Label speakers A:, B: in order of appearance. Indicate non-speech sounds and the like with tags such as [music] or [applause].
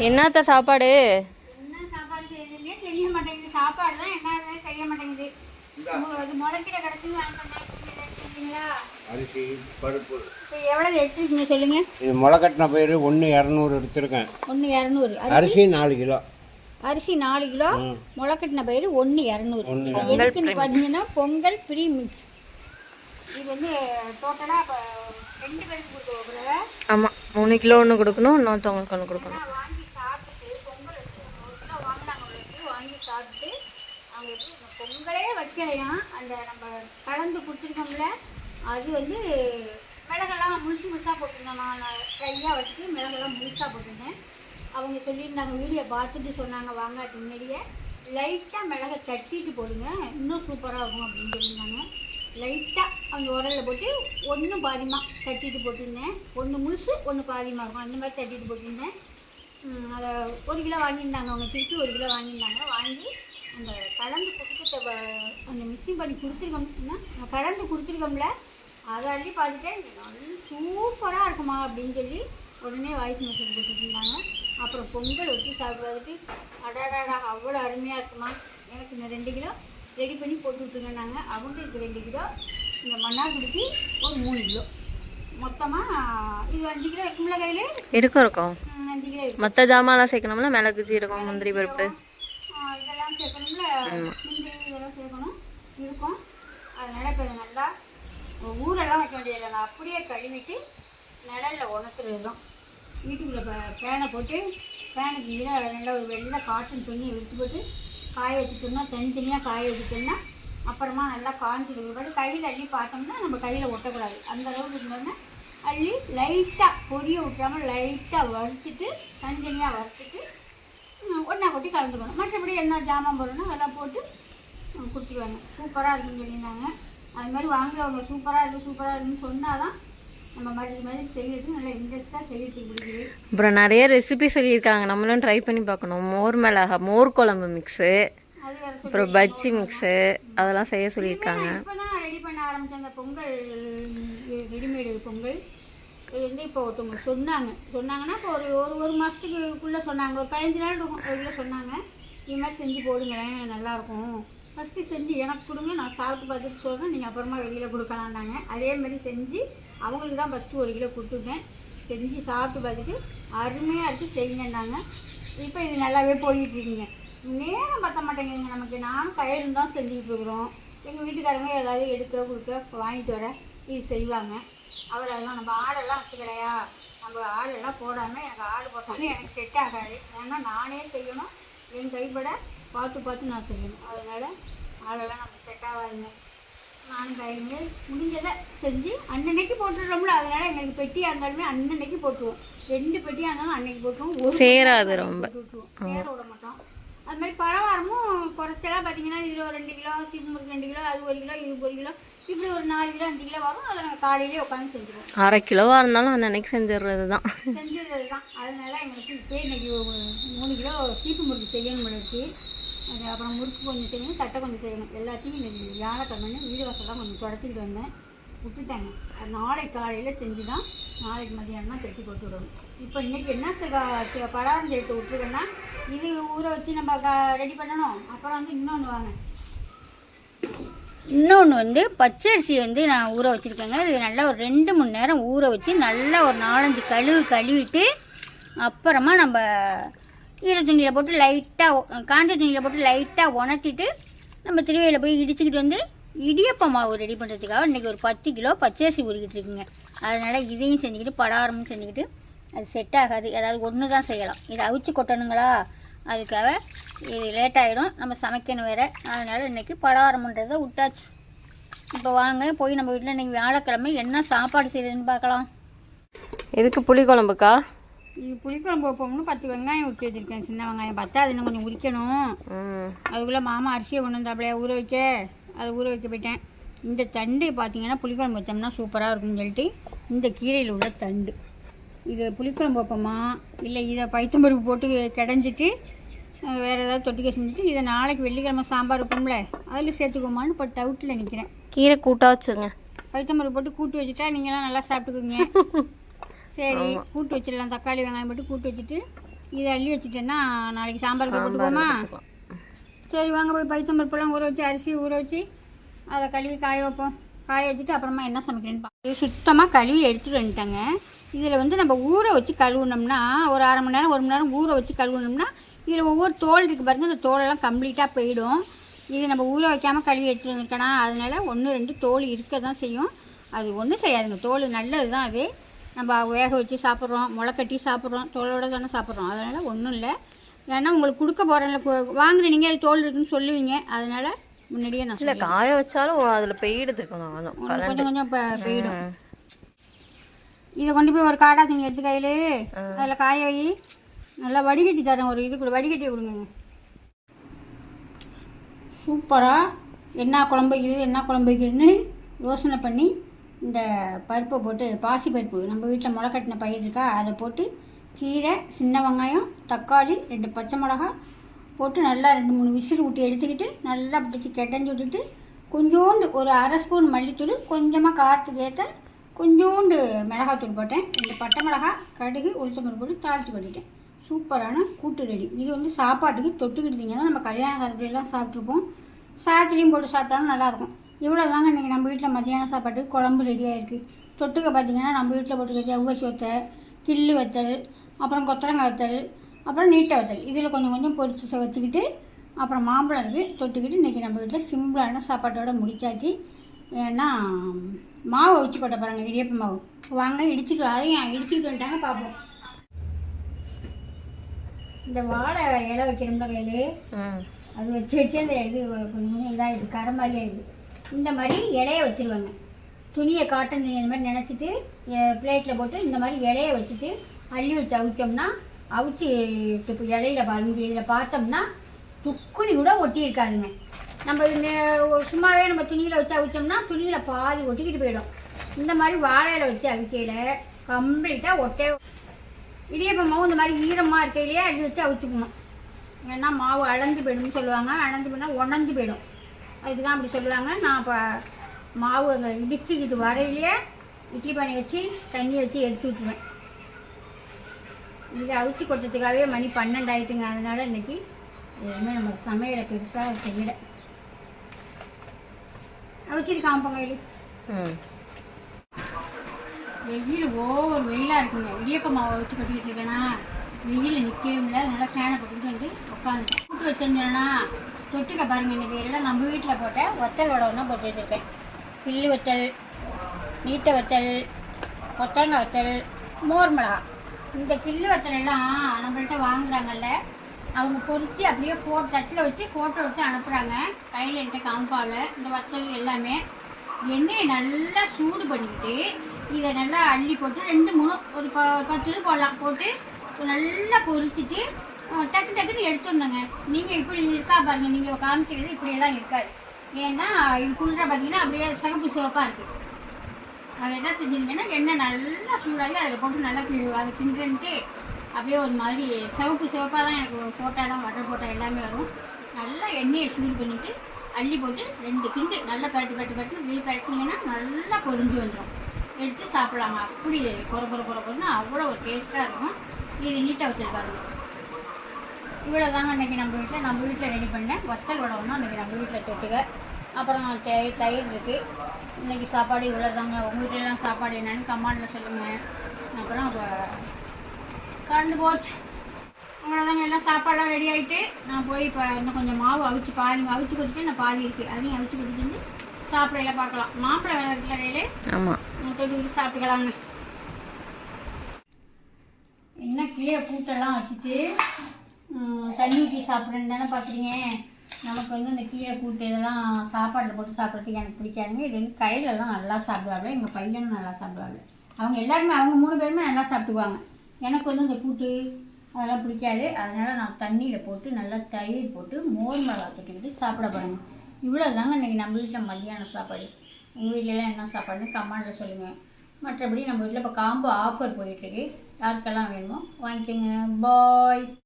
A: என்னத்த சாப்பாடு?
B: என்ன சாப்பாடு செய்யுதுன்னே தெரிய மாட்டேங்குது. சாப்பாடு தான் என்ன செய்ய மாட்டேங்குது. முளைக்கிற கடத்துக்கு வாங்கிட்டீங்களா
C: அரிசி பருப்பு.
B: இப்போ எவ்வளோ எடுத்துருக்கீங்க சொல்லுங்க.
C: இது பயிர் ஒன்று இரநூறு எடுத்திருக்கேன்.
B: ஒன்று இரநூறு.
C: அரிசி? நாலு கிலோ.
B: அரிசி நாலு கிலோ
C: ம்.
B: முளைக்கட்டின பயிர் ஒன்று இரநூறு. எதுக்குன்னு பார்த்தீங்கன்னா பொங்கல் ப்ரீ மிக்ஸ் இது வந்து டோட்டலாக இப்போ ரெண்டு பேருக்கு கொடுக்குறோம்
A: ஆமாம் மூணு கிலோ ஒன்று கொடுக்கணும் இன்னொருத்தவங்களுக்கு ஒன்று கொடுக்கணும்
B: வாங்கி சாப்பிட்டுட்டு பொங்கல் வச்சு ஒரு கிலோ வாங்கினாங்க உங்களுக்கு வாங்கி சாப்பிட்டு அவங்க எப்படி இந்த பொங்கலே வைக்கலையாம் அந்த நம்ம கலந்து கொடுத்துருக்கோம்ல அது வந்து மிளகெல்லாம் முழுசு முழுசாக போட்டிருந்தேன் நான் ட்ரையாக வச்சு மிளகெல்லாம் முழுசாக போட்டிருந்தேன். அவங்க சொல்லியிருந்தாங்க வீடியோ பார்த்துட்டு சொன்னாங்க வாங்காதுக்கு முன்னாடியே. லைட்டாக மிளகை தட்டிட்டு போடுங்க இன்னும் சூப்பராக இருக்கும் அப்படின்னு சொல்லியிருந்தாங்க. லைட்டாக அந்த உரலில் போட்டு ஒன்று பாதிமாக தட்டிட்டு போட்டிருந்தேன். ஒன்று முழுசு ஒன்று பாதிமாக இருக்கும். அந்த மாதிரி தட்டிட்டு போட்டிருந்தேன். அதை ஒரு கிலோ வாங்கியிருந்தாங்க. அவங்க திருப்பி ஒரு கிலோ வாங்கியிருந்தாங்க. வாங்கி அந்த கலந்து கொடுத்துட்ட அந்த மிக்சிங் பண்ணி கொடுத்துருக்கோம்னா கலந்து கொடுத்துருக்கோம்ல அதை அள்ளி பார்த்துட்டேன் நல்ல சூப்பராக இருக்குமா? அப்படின்னு சொல்லி உடனே வாய்ஸ் மெசேஜ் கொடுத்துருந்தாங்க அப்புறம் பொங்கல் வச்சு சாப்பிட்றதுக்கு அடாடாடா அவ்வளோ அருமையாக இருக்குமா? எனக்கு இந்த ரெண்டு கிலோ ரெடி பண்ணி போட்டு விட்டுருங்கன்னாங்க. அவங்களுக்கு ரெண்டு கிலோ இந்த மண்ணாக்குடிக்கு ஒரு மூணு கிலோ. மொத்தமாக இது அஞ்சு கிலோ இருக்கும்ல கையில்?
A: இருக்கும் இருக்கும்.
B: அஞ்சு கிலோ
A: மற்ற ஜாமான்லாம் சேர்க்கணும்ல மிளகு ஜீரகம் முந்திரி பருப்பு.
B: இதெல்லாம் சேர்க்கணும்ல? முந்திரி இதெல்லாம் சேர்க்கணும். இருக்கும். அதனால இப்போ நல்லா ஊரெல்லாம் வைக்க வேண்டியதில்லை. நான் அப்படியே கழுவிட்டு நிழல்ல உணர்த்துறது தான் வீட்டுக்குள்ளே பேனை போட்டு பேனுக்கு கீழே நல்லா ஒரு வெள்ளை காட்டன் துணியை விரித்து போட்டு காய வச்சுட்டோம்னா தனித்தனியாக காய வச்சுட்டோம்னா அப்புறமா நல்லா காஞ்சிடுது பிறகு கையில் அள்ளி பார்த்தோம்னா நம்ம கையில் ஒட்டக்கூடாது. அந்த அளவுக்கு இருந்தோம்னா அள்ளி லைட்டாக பொரிய விட்டாமல் லைட்டாக வறுத்துட்டு தனித்தனியாக வறுத்துட்டு ஒன்றா கொட்டி கலந்துக்கணும். மற்றபடி என்ன ஜாமான் போடணும் அதெல்லாம் போட்டு கொடுத்துருவாங்க. சூப்பராக இருக்குன்னு சொல்லியிருந்தாங்க. அது மாதிரி வாங்குறவங்க சூப்பராக இருக்குது சூப்பராக இருக்குன்னு சொன்னால் தான் நம்ம மாதிரி மாதிரி செய்யறதுக்கு நல்லா இன்ட்ரெஸ்ட்டாக செய்யறதுக்கு பிடிக்குது
A: அப்புறம் நிறைய ரெசிபி சொல்லியிருக்காங்க. நம்மளும் ட்ரை பண்ணி பார்க்கணும். மோர் மிளகா மோர் குழம்பு மிக்ஸு அப்புறம் பஜ்ஜி மிக்ஸு அதெல்லாம் செய்ய சொல்லியிருக்காங்க.
B: இப்போ தான் ரெடி பண்ண ஆரம்பிச்ச அந்த பொங்கல் ரெடிமேடு பொங்கல். இது வந்து இப்போ ஒருத்தவங்க சொன்னாங்க. சொன்னாங்கன்னா இப்போ ஒரு ஒரு ஒரு மாதத்துக்குள்ளே சொன்னாங்க. ஒரு பதினஞ்சு நாள் இருக்கும் அதுக்குள்ளே சொன்னாங்க. இது மாதிரி செஞ்சு போடுங்களேன் நல்லாயிருக்கும். ஃபஸ்ட்டு செஞ்சு எனக்கு கொடுங்க நான் சாப்பிட்டு பார்த்துட்டு சொல்கிறேன் நீங்கள் அப்புறமா வெளியில் கொடுக்கலான்னாங்க அதே மாதிரி செஞ்சு அவங்களுக்கு தான் ஃபஸ்ட்டு ஒரு கிலோ கொடுத்துருந்தேன் செஞ்சு சாப்பிட்டு பார்த்துட்டு அருமையாக இருக்குது செய்யுங்கன்னாங்க. இப்போ இது நல்லாவே போயிட்டுருக்குங்க. நேரம் பத்த மாட்டேங்குதுங்க நமக்கு. நானும் கையில் தான் செஞ்சுக்கிட்டு இருக்கிறோம். எங்கள் வீட்டுக்காரங்க ஏதாவது எடுக்க கொடுக்க வாங்கிட்டு வர இது செய்வாங்க. அவரெல்லாம் நம்ம ஆடெல்லாம் வச்சுக்கலையா நம்ம ஆடெல்லாம் போடாமல் எனக்கு ஆடு போட்டாலும் எனக்கு செட் ஆகாது. ஏன்னா நானே செய்யணும் என் கைப்பட பார்த்து பார்த்து நான் செய்யணும். அதனால் ஆடெல்லாம் நம்ம செட் ஆகாதுங்க. நானும் கையிலுமே முடிஞ்சதை செஞ்சு அன்னன்னைக்கு போட்டுடுறோம்ல. அதனால எங்களுக்கு பெட்டியாக இருந்தாலுமே அன்னன்னைக்கு போட்டுருவோம். ரெண்டு பெட்டியாக இருந்தாலும் அன்னைக்கு போட்டுருவோம்.
A: சேராது ரொம்ப.
B: சேர விட மாட்டோம். அது மாதிரி பழவாரமும் குறைச்சலாம் பார்த்தீங்கன்னா இதில் ஒரு ரெண்டு கிலோ சீப்புமுறுக்கு ரெண்டு கிலோ அது ஒரு கிலோ இது ஒரு கிலோ இப்படி ஒரு நாலு கிலோ அஞ்சு கிலோ வரும். அதை நாங்கள் காலையிலேயே உட்காந்து செஞ்சுருவோம்.
A: அரை கிலோவாக இருந்தாலும் அன்னன்னைக்கு செஞ்சிடுறது தான்.
B: செஞ்சது தான். அதனால எங்களுக்கு இப்போ இன்னைக்கு ஒரு மூணு கிலோ சீப்பு முறுக்கு செய்யணும் இருக்கு. அது அப்புறம் முறுக்கு கொஞ்சம் செய்யணும் தட்டை கொஞ்சம் செய்யணும். எல்லாத்தையும் இன்னைக்கு வியாழக்கிழமை வீடு வாசல்லாம் கொஞ்சம் தொடச்சிக்கிட்டு வந்தேன். விட்டுட்டாங்க. அது நாளைக்கு காலையில் செஞ்சு தான் நாளைக்கு மதியானம் கட்டி போட்டு விடணும். இப்போ இன்னைக்கு என்ன பலகாரம் சேர்த்து விட்டுருக்கேன்னா இது ஊற வச்சு நம்ம ரெடி பண்ணணும். அப்புறம் வந்து இன்னொன்று வாங்க. இன்னொன்று வந்து பச்சரிசி வந்து நான் ஊற வச்சுருக்கேங்க. இது நல்லா ஒரு ரெண்டு மணி நேரம் ஊற வச்சு நல்லா ஒரு நாலஞ்சு கழுவு கழுவிட்டு அப்புறமா நம்ம ஈர துணியில் போட்டு லைட்டாக காஞ்ச துணியில் போட்டு லைட்டாக உணர்த்திட்டு நம்ம திருவையில் போய் இடிச்சுக்கிட்டு வந்து இடியப்ப மாவு ரெடி பண்ணுறதுக்காக இன்றைக்கி ஒரு பத்து கிலோ பச்சரிசி ஊறிக்கிட்டு இருக்குங்க. அதனால் இதையும் செஞ்சுக்கிட்டு பலகாரமும் செஞ்சுக்கிட்டு அது செட் ஆகாது. ஏதாவது ஒன்று தான் செய்யலாம். இதை அவிச்சு கொட்டணுங்களா? அதுக்காக இது லேட் ஆகிடும் நம்ம சமைக்கணும் வேறு. அதனால் இன்றைக்கி பலகாரம்ன்றதை விட்டாச்சு. இப்போ வாங்க போய் நம்ம வீட்டில் இன்றைக்கி வியாழக்கிழமை என்ன சாப்பாடு செய்யுதுன்னு பார்க்கலாம்.
A: எதுக்கு புளி குழம்புக்கா?
B: இது புளிக்குழம்பு வைப்போம்னு பத்து வெங்காயம் விட்டு வச்சுருக்கேன். சின்ன வெங்காயம் பார்த்தா அது இன்னும் கொஞ்சம் உரிக்கணும். அதுக்குள்ளே மாமா அரிசியை கொண்டு வந்தாப்புலையா ஊற வைக்க. அதை ஊற வைக்க போயிட்டேன். இந்த தண்டு பார்த்தீங்கன்னா புளிக்குழம்பு வச்சோம்னா சூப்பராக இருக்கும்னு சொல்லிட்டு இந்த கீரையில் உள்ள தண்டு. இது புளிக்குழம்பு வைப்போமா? இல்லை இதை பைத்தம்பருப்பு போட்டு கிடஞ்சிட்டு வேறு ஏதாவது தொட்டுக்க செஞ்சுட்டு இதை நாளைக்கு வெள்ளிக்கிழமை சாம்பார் வைப்போம்ல அதில் சேர்த்துக்கோமான்னு இப்போ டவுட்டில் நிற்கிறேன்
A: கீரை கூட்டா வச்சுருங்க.
B: பைத்தம்பருப்பு போட்டு கூட்டு வச்சுட்டா நீங்களாம் நல்லா சாப்பிட்டுக்குங்க. [laughs] சரி கூட்டு வச்சிடலாம். தக்காளி வெங்காயம் போட்டு கூட்டு வச்சுட்டு இதை அள்ளி வச்சுட்டேன்னா நாளைக்கு சாம்பார் போட்டுக்கோமா? சரி வாங்க போய் பைத்தம்பருப்பெல்லாம் ஊற வச்சு அரிசி ஊற வச்சு அதை கழுவி காய வைப்போம். காய வச்சுட்டு அப்புறமா என்ன சமைக்கிறேன்னு பார்த்து சுத்தமாக கழுவி எடுத்துகிட்டு வந்துட்டேங்க. இதில் வந்து நம்ம ஊற வச்சு கழுவுனோம்னா ஒரு அரை மணி நேரம் ஒரு மணி நேரம் ஊற வச்சு கழுவுனோம்னா இதில் ஒவ்வொரு தோல் இருக்குது பாருங்கள் அந்த தோலெல்லாம் கம்ப்ளீட்டாக போயிடும். இது நம்ம ஊற வைக்காமல் கழுவி எடுத்துகிட்டு வந்துருக்கனா அதனால் ஒன்று ரெண்டு தோல் இருக்க தான் செய்யும். அது ஒன்றும் செய்யாதுங்க. தோல் நல்லது தான் அது. நம்ம வேக வச்சு சாப்பிட்றோம் முளைக்கட்டி சாப்பிட்றோம் தோலோடு தானே சாப்பிட்றோம். அதனால் ஒன்றும் இல்லை. ஏன்னா உங்களுக்கு கொடுக்க போகிறேன் வாங்குற நீங்கள் அது தோல் இருக்குன்னு சொல்லுவீங்க. அதனால் முன்னாடியே நான்
A: இல்லை காய வச்சாலும் அதில் பெய்டுது கொஞ்சம் கொஞ்சம்.
B: கொஞ்சம் போயிடும் இதை கொண்டு போய் ஒரு காடா நீங்கள் எடுத்து கையில் அதில் காய வை. நல்லா வடிகட்டி தரேன் ஒரு இது கூட வடிகட்டி கொடுங்க. சூப்பராக என்ன குழம்பு வைக்கிறது என்ன குழம்பு வைக்கிறதுன்னு யோசனை பண்ணி இந்த பருப்பை போட்டு பாசி பருப்பு நம்ம வீட்டில் முளைக்கட்டின பயிர் இருக்கா அதை போட்டு கீரை சின்ன வெங்காயம் தக்காளி ரெண்டு பச்சை மிளகா போட்டு நல்லா ரெண்டு மூணு விசில் விட்டு எடுத்துக்கிட்டு நல்லா பிடிச்சி கெட்டஞ்சு விட்டுட்டு கொஞ்சோண்டு ஒரு அரை ஸ்பூன் மல்லித்தூள் கொஞ்சமாக காரத்துக்கு ஏற்ற கொஞ்சோண்டு மிளகாத்தூள் போட்டேன். ரெண்டு பட்டை மிளகாய் கடுகு உளுத்தம்பருப்பு போட்டு தாளித்து கொட்டிட்டேன். சூப்பரான கூட்டு ரெடி. இது வந்து சாப்பாட்டுக்கு தொட்டுக்கிட்டீங்கன்னா நம்ம கல்யாண காரத்துலாம் சாப்பிட்ருப்போம் சாதத்துலேயும் போட்டு சாப்பிட்டாலும் நல்லாயிருக்கும். இவ்வளோ தாங்க இன்றைக்கி நம்ம வீட்டில் மத்தியான சாப்பாட்டுக்கு குழம்பு ரெடியாக இருக்குது தொட்டுக்க பார்த்தீங்கன்னா நம்ம வீட்டில் போட்டுக்க செவ்வசி வத்தல் கிள்ளு வத்தல் அப்புறம் கொத்தரங்காய் வத்தல் அப்புறம் நீட்டை வத்தல். இதில் கொஞ்சம் கொஞ்சம் பொரிச்சு வச்சுக்கிட்டு அப்புறம் மாம்பழம் இருக்குது தொட்டுக்கிட்டு இன்றைக்கி நம்ம வீட்டில் சிம்பிளான சாப்பாட்டோட முடிச்சாச்சு. ஏன்னா மாவு வச்சு கொட்ட பாருங்க இடியப்ப மாவு. வாங்க இடிச்சிட்டு அதையும் இடிச்சிட்டு வந்துட்டாங்க பார்ப்போம் இந்த வாழை இலை வைக்கிறோம்ல கையில் அது வச்சு வச்சு அந்த இது கொஞ்சம் கொஞ்சம் இதாகிடுது கரை மாதிரி ஆயிடுது. இந்த மாதிரி இலைய வச்சிருவாங்க. துணியை காட்டன் துணி அந்த மாதிரி நினச்சிட்டு பிளேட்டில் போட்டு இந்த மாதிரி இலைய வச்சுட்டு அள்ளி வச்சு அவிச்சோம்னா அவிச்சு இப்போ இலையில பாருங்க இதில் பார்த்தோம்னா துக்குனி கூட ஒட்டியிருக்காதுங்க. நம்ம சும்மாவே நம்ம துணியில் வச்சு அவிச்சோம்னா துணியில் பாதி ஒட்டிக்கிட்டு போயிடும். இந்த மாதிரி வாழையில வச்சு அவிக்கையில் கம்ப்ளீட்டாக ஒட்டே இடியப்பமாவும் இந்த மாதிரி ஈரமாக இருக்கையிலேயே அள்ளி வச்சு அவிச்சுக்கணும். ஏன்னா மாவு அடைஞ்சு போயிடும்னு சொல்லுவாங்க. அடைஞ்சு போனால் உணஞ்சு போயிடும். அதுக்கு தான் அப்படி சொல்லுவாங்க. நான் இப்போ மாவு அங்கே இடிச்சுக்கிட்டு வரையிலேயே இட்லி பானை வச்சு தண்ணி வச்சு எடுத்து விட்டுருவேன். இது அவிச்சு கொட்டுறதுக்காகவே மணி பன்னெண்டு ஆயிட்டுங்க. அதனால இன்னைக்கு எதுவுமே நம்ம சமையலை பெருசாக செய்யலை. அவிச்சிருக்கான் பொங்கல் வெயில் ஓவர் வெயிலாக இருக்குங்க. இடியப்ப மாவை வச்சு கட்டிக்கிட்டு இருக்கேனா. வெயில் நிற்கவே முடியல. அதனால ஃபேனை போட்டுக்கிட்டு வந்து உட்காந்துட்டேன் கூட்டு வச்சிருந்தேன்னா தொட்டுக்க பாருங்க இன்னைக்கு எல்லாம் நம்ம வீட்டில் போட்ட வத்தல் வடை தான் போட்டு வச்சுருக்கேன். கிள்ளு வத்தல் நீட்டை வத்தல் கொத்தரங்காய் வத்தல் மோர் மிளகா இந்த கில்லு வத்தலெல்லாம் நம்மள்ட்ட வாங்குறாங்கல்ல அவங்க பொறிச்சு அப்படியே ஃபோ தட்டில் வச்சு ஃபோட்டோ எடுத்து அனுப்புகிறாங்க கையில் என்கிட்ட காம்பாவில் இந்த வத்தல் எல்லாமே. எண்ணெயை நல்லா சூடு பண்ணிக்கிட்டு இதை நல்லா அள்ளி போட்டு ரெண்டு மூணு ஒரு ப பத்து இது போடலாம். போட்டு நல்லா பொரிச்சிட்டு டக்கு டக்குன்னு எடுத்துடணுங்க. நீங்கள் இப்படி இருக்கா பாருங்கள் நீங்கள் காமிக்கிறது இப்படியெல்லாம் இருக்காது. ஏன்னா இதுக்குள்ள பார்த்தீங்கன்னா அப்படியே சிகப்பு சிவப்பாக இருக்குது அதை என்ன செஞ்சீங்கன்னா எண்ணெய் நல்லா சூடாகி அதில் போட்டு நல்லா பி அதை கிண்டுன்ட்டு அப்படியே ஒரு மாதிரி சிவப்பு சிவப்பாக தான் எனக்கு ஃபோட்டோலாம் வர ஃபோட்டோ எல்லாமே வரும். நல்லா எண்ணெயை சூடு பண்ணிவிட்டு அள்ளி போட்டு ரெண்டு கிண்டு நல்லா பரட்டு பரட்டு பரட்டு இப்படி பரட்டினீங்கன்னா நல்லா பொரிஞ்சு வந்துடும் எடுத்து சாப்பிடலாங்க அப்படி குறை குறை குறை குறைன்னு அவ்வளோ ஒரு டேஸ்ட்டாக இருக்கும். இது நீட்டாக வச்சுருப்பாருங்க இவ்வளோ தாங்க இன்றைக்கி நம்ம வீட்டில் நம்ம வீட்டில் ரெடி பண்ணேன் வத்தல் உடம்புனா இன்றைக்கி நம்ம வீட்டில் தொட்டுக்க. அப்புறம் தயிர் தயிர் இருக்குது இன்றைக்கி சாப்பாடு இவ்வளோ தாங்க உங்கள் வீட்டிலலாம் சாப்பாடு என்னன்னு கமாண்டில் சொல்லுங்கள் அப்புறம் கரண்டு போச்சு. அவ்வளோதாங்க எல்லாம் சாப்பாடெல்லாம் ரெடி ஆகிட்டு நான் போய் இப்போ இன்னும் கொஞ்சம் மாவு அவிச்சு பாதி அவிச்சு கொடுத்துட்டு நான் பாதி இருக்குது அதையும் அவிச்சு கொடுத்துட்டு சாப்பிடையில பார்க்கலாம். மாப்பிள்ளை வேலை கையில்?
A: ஆமாம்
B: தொட்டு சாப்பிட்டுக்கலாங்க. என்ன கீரை கூட்டெல்லாம் வச்சுட்டு தண்ணி ஊற்றி சாப்பிட்றேன்னு தானே பார்க்குறீங்க நமக்கு வந்து இந்த கீரை கூட்டு இதெல்லாம் சாப்பாட்டில் போட்டு சாப்பிட்றதுக்கு எனக்கு பிடிக்காதுங்க. இது வந்து கையிலலாம் நல்லா சாப்பிடுவாங்க. எங்கள் பையனும் நல்லா சாப்பிடுவாங்க. அவங்க எல்லாருமே அவங்க மூணு பேருமே நல்லா சாப்பிடுவாங்க. எனக்கு வந்து இந்த கூட்டு அதெல்லாம் பிடிக்காது. அதனால் நான் தண்ணியில் போட்டு நல்லா தயிர் போட்டு மோர் மிளகா தொட்டிக்கிட்டு சாப்பிட போகிறேங்க இவ்வளோ தாங்க இன்றைக்கி நம்ம வீட்டில் மத்தியானம் சாப்பாடு. உங்கள் வீட்டிலலாம் என்ன சாப்பாடுன்னு கமெண்டில் சொல்லுங்கள் மற்றபடி நம்ம வீட்டில் இப்போ காம்போ ஆஃபர் போயிட்டுருக்கு யாருக்கெல்லாம் வேணுமோ வாங்கிக்கோங்க. பாய்.